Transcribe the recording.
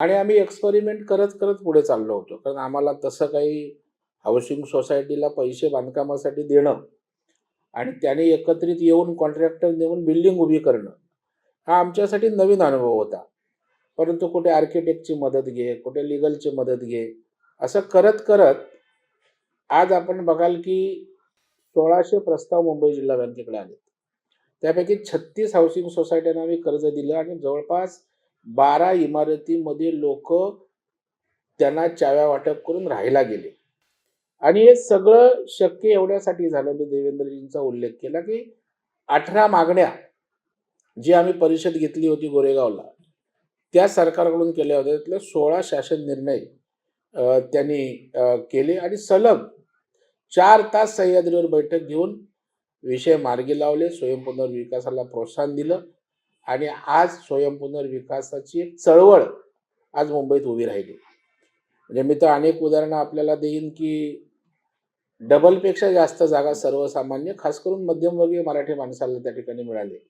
आणि आम्ही एक्सपेरिमेंट करत करत पुढे चाललो होतो. कारण आम्हाला तसं काही हाऊसिंग सोसायटीला पैसे बांधकामासाठी देणं आणि त्याने एकत्रित येऊन कॉन्ट्रॅक्टर देऊन बिल्डिंग उभी करणं हा आमच्यासाठी नवीन अनुभव होता. परंतु कुठे आर्किटेक्टची मदत घे कुठे लिगलची मदत घे असं करत करत आज आपण बघाल की सोळाशे प्रस्ताव मुंबई जिल्हा बँकेकडे आले त्यापैकी छत्तीस हाऊसिंग सोसायट्यांना आम्ही कर्ज दिलं आणि जवळपास बारा इमारतीमध्ये लोक त्यांना चाव्या वाटप करून राहायला गेले. आणि हे सगळं शक्य एवढ्यासाठी झालं मी देवेंद्रजींचा उल्लेख केला की अठरा मागण्या जी आम्ही परिषद घेतली होती गोरेगावला त्या सरकारकडून केल्या होत्या. त्यातले सोळा शासन निर्णय त्यांनी केले आणि सलग चार तास सह्याद्रीवर बैठक घेऊन विषय मार्गी लावले स्वयंपुनर्विकासाला प्रोत्साहन दिलं. आणि आज स्वयंपुनर्विकासाची एक चळवळ आज मुंबईत उभी राहिली. म्हणजे मी तर अनेक उदाहरणं आपल्याला देईन की डबलपेक्षा जास्त जागा सर्वसामान्य खास करून मध्यमवर्गीय मराठी माणसाला त्या ठिकाणी मिळाली.